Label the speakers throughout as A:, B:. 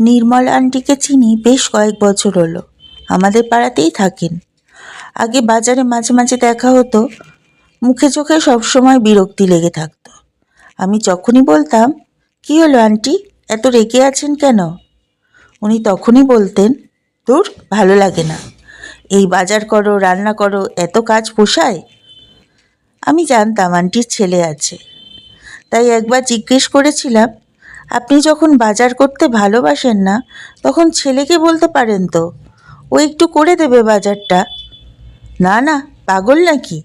A: নির্মল আন্টিকে চিনি বেশ কয়েক বছর হলো। আমাদের পাড়াতেই থাকেন। আগে বাজারে মাঝে মাঝে দেখা হতো, মুখে চোখে সবসময় বিরক্তি লেগে থাকত। আমি যখনই বলতাম, কি হলো আন্টি? এত রেগে আছেন কেন? উনি তখনই বলতেন, তোর ভালো লাগে না। এই বাজার করো, রান্না করো, এত কাজ পোষায়? আমি জানতাম আন্টির ছেলে আছে। তাই একবার জিজ্ঞেস করেছিলাম আপনি যখন বাজার করতে ভালোবাসেন না, তখন ছেলেকে বলতে পারেন তো, ও একটু করে দেবে বাজারটা? না না, পাগল নাকি?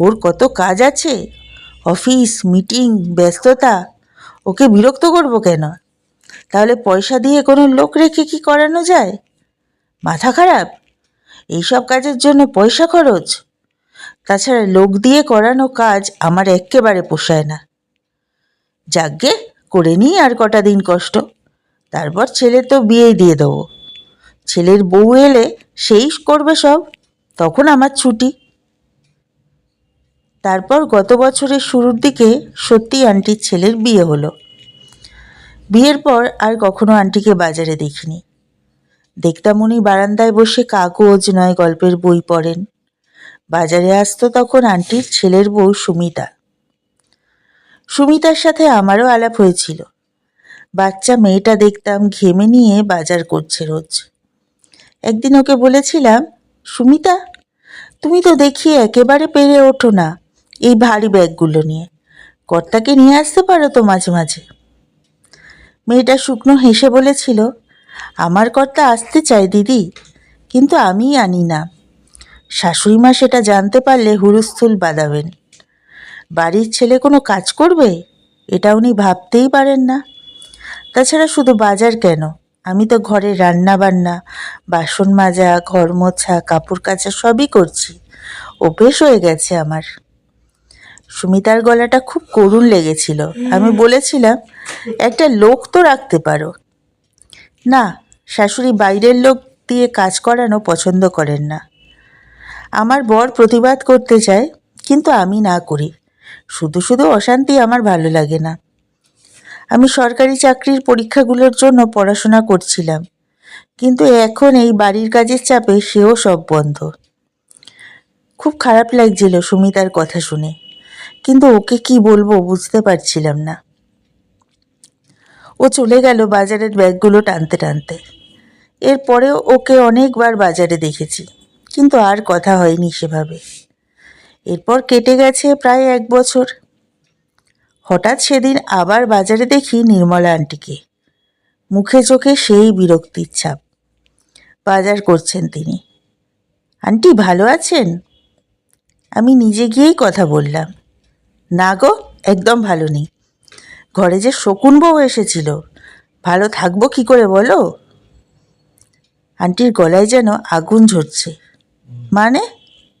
A: ওর কত কাজ আছে, অফিস, মিটিং, ব্যস্ততা, ওকে বিরক্ত করব কেন? তাহলে পয়সা দিয়ে কোনো লোক রেখে কি করানো যায়? মাথা খারাপ? এইসব কাজের জন্য পয়সা খরচ? তাছাড়া লোক দিয়ে করানো কাজ আমার এক্কেবারে পোষায় না। যাকগে করে নিই আর কটা দিন কষ্ট। তারপর ছেলে তো বিয়ে দিয়ে দেবো। ছেলের বউ এলে সেই করবে সব, তখন আমার ছুটি। তারপর গত বছরের শুরুর দিকে সত্যি আন্টির ছেলের বিয়ে হলো। বিয়ের পর আর কখনো আন্টিকে বাজারে দেখিনি। দেখতাম উনি বারান্দায় বসে কাগজ নয় গল্পের বই পড়েন। বাজারে আসতো তখন আন্টির ছেলের বউ সুমিতা। সুমিতার সাথে আমারও আলাপ হয়েছিল। বাচ্চা মেয়েটা দেখতাম ঘেমে নিয়ে বাজার করছে রোজ। একদিন ওকে বলেছিলাম, সুমিতা, তুমি তো দেখি একেবারে পেরে ওঠো না এই ভারী ব্যাগগুলো নিয়ে। কর্তাকে নিয়ে আসতে পারো তো মাঝে মাঝে? মেয়েটা শুকনো হেসে বলেছিল, আমার কর্তা আসতে চায় দিদি, কিন্তু আমিই আনি না। শাশুড়ি মা সেটা জানতে পারলে হুরুস্থুল বাঁধাবেন। বাড়ির ছেলে কোনো কাজ করবে? এটা উনি ভাবতেই পারেন না। তাছাড়া শুধু বাজার কেন? আমি তো ঘরে রান্না বান্না বাসন মাজা, ঘর মোছা, কাপড় কাচা সবই করছি। অভ্যেস হয়ে গেছে আমার। সুমিতার গলাটা খুব করুণ লেগেছিল। আমি বলেছিলাম, একটা লোক তো রাখতে পারো। না, শাশুড়ি বাইরের লোক দিয়ে কাজ করানো পছন্দ করেন না। আমার বর প্রতিবাদ করতে চায়, কিন্তু আমি না করি। শুধু শুধু অশান্তি আমার ভালো লাগে না। আমি সরকারি চাকরির পরীক্ষাগুলোর জন্য পড়াশোনা করছিলাম, কিন্তু এখন এই বাড়ির কাজের চাপে সেও সব বন্ধ। খুব খারাপ লাগছিল সুমিতার কথা শুনে, কিন্তু ওকে কি বলব বুঝতে পারছিলাম না। ও চলে গেল বাজারের ব্যাগগুলো টানতে টানতে। এরপরেও ওকে অনেকবার বাজারে দেখেছি, কিন্তু আর কথা হয়নি সেভাবে। এরপর কেটে গেছে প্রায় এক বছর। হঠাৎ সেদিন আবার বাজারে দেখি নির্মলা আন্টিকে। মুখে চোখে সেই বিরক্তির ছাপ। বাজার করছেন তিনি। আন্টি ভালো আছেন? আমি নিজে গিয়েই কথা বললাম। না গো, একদম ভালো নেই। ঘরে যে শকুন বউ এসেছিল, ভালো থাকব কি করে বলো? আন্টির গলায় যেন আগুন ঝরছে। মানে?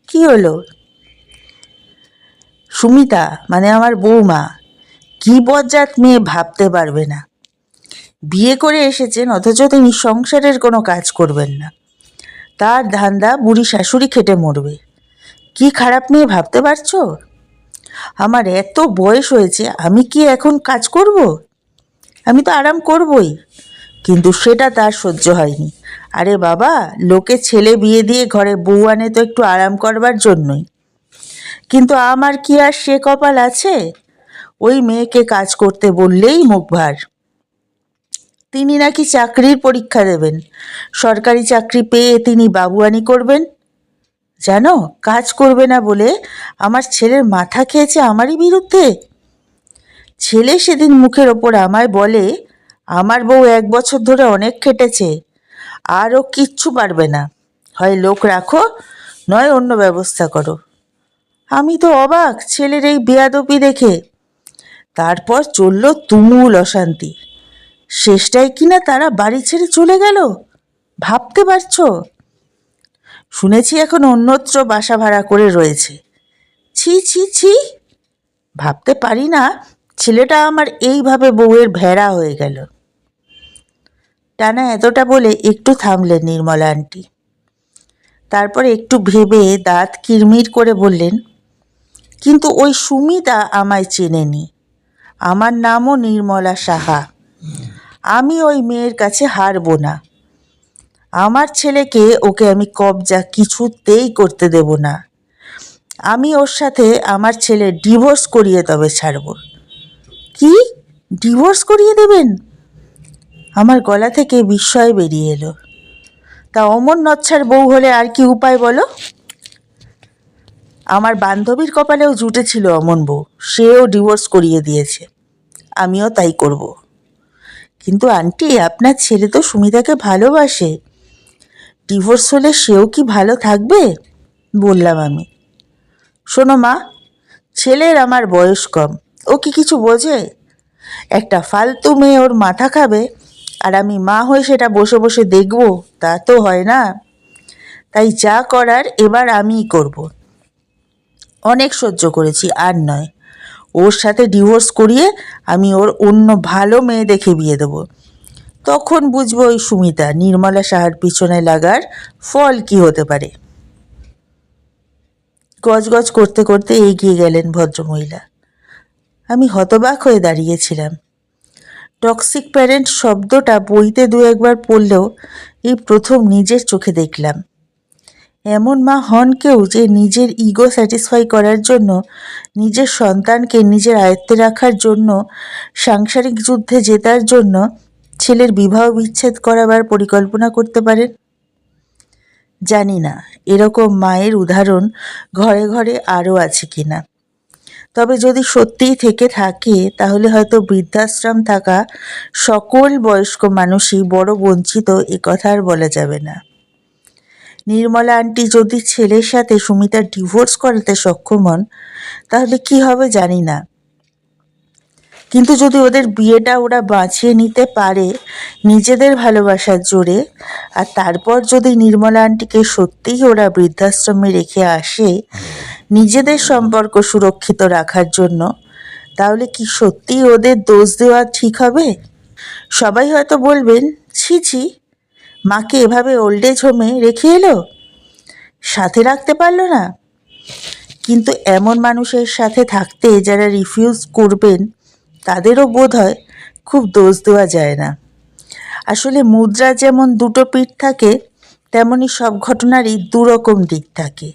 A: কি হলো? সুমিতা মানে আমার বৌমা, কি বজ্জাত মেয়ে ভাবতে পারবে না। বিয়ে করে এসেছেন, অথচ তিনি সংসারের কোনো কাজ করবেন না। তার ধান্দা বুড়ি শাশুড়ি খেটে মরবে। কি খারাপ মেয়ে ভাবতে পারছ? আমার এত বয়স হয়েছে, আমি কি এখন কাজ করব? আমি তো আরাম করবই, কিন্তু সেটা তার সহ্য হয়নি। আরে বাবা, লোকে ছেলে বিয়ে দিয়ে ঘরে বউ আনে তো একটু আরাম করবার জন্যই। কিন্তু আমার কি আর সে কপাল আছে? ওই মেয়েকে কাজ করতে বললেই মুখ ভার। তিনি নাকি চাকরির পরীক্ষা দেবেন। সরকারি চাকরি পেয়ে তিনি বাবুয়ানি করবেন? জানো, কাজ করবে না বলে আমার ছেলের মাথা খেয়েছে আমারই বিরুদ্ধে? ছেলে সেদিন মুখের ওপর আমায় বলে, আমার বউ এক বছর ধরে অনেক খেটেছে আরও কিচ্ছু পারবে না। হয় লোক রাখো, নয় অন্য ব্যবস্থা করো। আমি তো অবাক ছেলের এই বেয়াদপি দেখে। তারপর চলল তুমুল অশান্তি। শেষটায় কিনা তারা বাড়ি ছেড়ে চলে গেল? ভাবতে পারছ? শুনেছি এখন অন্যত্র বাসা ভাড়া করে রয়েছে। ছি ছি ছি। ভাবতে পারি না ছেলেটা আমার এইভাবে বউয়ের ভেড়া হয়ে গেল। টানা এতটা বলে একটু থামলেন নির্মলা আন্টি। তারপর একটু ভেবে দাঁত কিরমির করে বললেন কিন্তু ওই সুমিতা আমায় চেনেনি। আমার নামও নির্মলা সাহা। আমি ওই মেয়ের কাছে হারবো না। আমার ছেলেকে ওকে আমি কবজা কিছুতেই করতে দেব না। আমি ওর সাথে আমার ছেলে ডিভোর্স করিয়ে তবে ছাড়ব। কি? ডিভোর্স করিয়ে দেবেন? আমার গলা থেকে বিস্ময় বেরিয়ে এলো। তা অমর নচ্ছার বউ হলে আর কি উপায় বলো? আমার বান্ধবীর কপালেও জুটেছিল অমন বউ। সেও ডিভোর্স করিয়ে দিয়েছে। আমিও তাই করব। কিন্তু আন্টি, আপনার ছেলে তো সুমিতাকে ভালোবাসে। ডিভোর্স হলে সেও কি ভালো থাকবে? বললাম আমি। শোনো মা, ছেলের আমার বয়স কম। ও কি কিছু বোঝে? একটা ফালতু মেয়ে ওর মাথা খাবে, আর আমি মা হয়ে সেটা বসে বসে দেখব, তা তো হয় না। তাই যা করার এবার আমিই করব। অনেক সহ্য করেছি, আর নয়। ওর সাথে ডিভোর্স করিয়ে আমি ওর অন্য ভালো মেয়ে দেখে বিয়ে দেবো। তখন বুঝব ওই সুমিতা, নির্মলা সাহার পিছনে লাগার ফল কি হতে পারে। গজগজ করতে করতে এগিয়ে গেলেন ভদ্রমহিলা। আমি হতবাক হয়ে দাঁড়িয়েছিলাম। টক্সিক প্যারেন্ট শব্দটা বইতে দু একবার পড়লেও এই প্রথম নিজের চোখে দেখলাম। এমন মা হন কেউ যে নিজের ইগো স্যাটিসফাই করার জন্য, নিজের সন্তানকে নিজের আয়ত্তে রাখার জন্য, সাংসারিক যুদ্ধে জেতার জন্য ছেলের বিবাহ বিচ্ছেদ করাবার পরিকল্পনা করতে পারেন? জানি না, এরকম মায়ের উদাহরণ ঘরে ঘরে আরও আছে কিনা তবে যদি সত্যিই থেকে থাকে, তাহলে হয়তো বৃদ্ধাশ্রম থাকা সকল বয়স্ক মানুষই বড় বঞ্চিত এ কথা আর বলা যাবে না। নির্মলা আন্টি যদি ছেলের সাথে সুমিতার ডিভোর্স করাতে সক্ষম হন, তাহলে কি হবে জানি না। কিন্তু যদি ওদের বিয়েটা ওরা বাঁচিয়ে নিতে পারে নিজেদের ভালোবাসার জোরে, আর তারপর যদি নির্মলা আন্টিকে সত্যিই ওরা বৃদ্ধাশ্রমে রেখে আসে নিজেদের সম্পর্ক সুরক্ষিত রাখার জন্য, তাহলে কি সত্যিই ওদের দোষ দেওয়া ঠিক হবে? সবাই হয়তো বলবেন, ছি ছি। মাকে এভাবে ওল্ড এজ হোমে রেখে এলো? সাথে রাখতে পারল না। কিন্তু এমন মানুষের সাথে থাকতে যারা রিফিউজ করবেন, তাদেরও বোধ হয় খুব দোষ দেওয়া যায় না। আসলে মুদ্রা যেমন দুটো পিঠ থাকে, তেমনি সব ঘটনারই দুরকম দিক থাকে।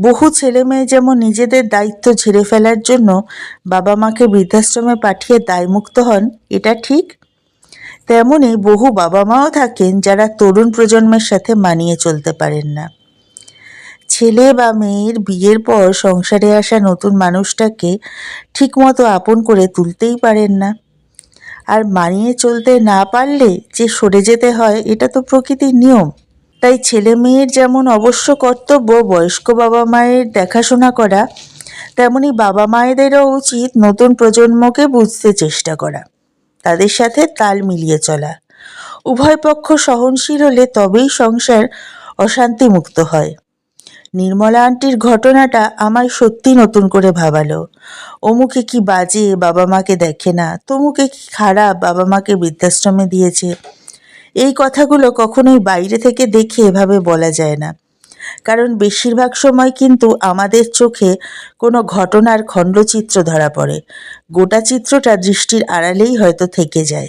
A: বহু ছেলে মেয়ে যেমন নিজেদের দায়িত্ব ঝেড়ে ফেলার জন্য বাবা মাকে বৃদ্ধাশ্রমে পাঠিয়ে দায়মুক্ত হন, এটা ঠিক। তেমনি বহু বাবা মাও থাকেন যারা তরুণ প্রজন্মের সাথে মানিয়ে চলতে পারেন না। ছেলে বা মেয়ের বিয়ের পর সংসারে আসা নতুন মানুষটাকে ঠিকমতো আপন করে তুলতেই পারেন না। আর মানিয়ে চলতে না পারলে যে সরে যেতে হয়, এটা তো প্রকৃতির নিয়ম। তাই ছেলে মেয়ের যেমন অবশ্য কর্তব্য বয়স্ক বাবা মায়ের দেখাশোনা করা, তেমনি বাবা মায়েদেরও উচিত নতুন প্রজন্মকে বুঝতে চেষ্টা করা। তাদের সাথে তাল মিলিয়ে চলা। উভয় পক্ষ সহনশীল হলে তবেই সংসার অশান্তিমুক্ত হয়। নির্মলা আন্টির ঘটনাটা আমায় সত্যি নতুন করে ভাবালো। অমুকে কি বাজে বাবা মাকে দেখে না? তমুকে কি খারাপ বাবা মাকে বৃদ্ধাশ্রমে দিয়েছে? এই কথাগুলো কখনোই বাইরে থেকে দেখে এভাবে বলা যায় না। কারণ বেশিরভাগ সময় কিন্তু আমাদের চোখে কোনো ঘটনার খণ্ডচিত্র ধরা পড়ে। গোটা চিত্রটা দৃষ্টির আড়ালেই হয়তো থেকে যায়।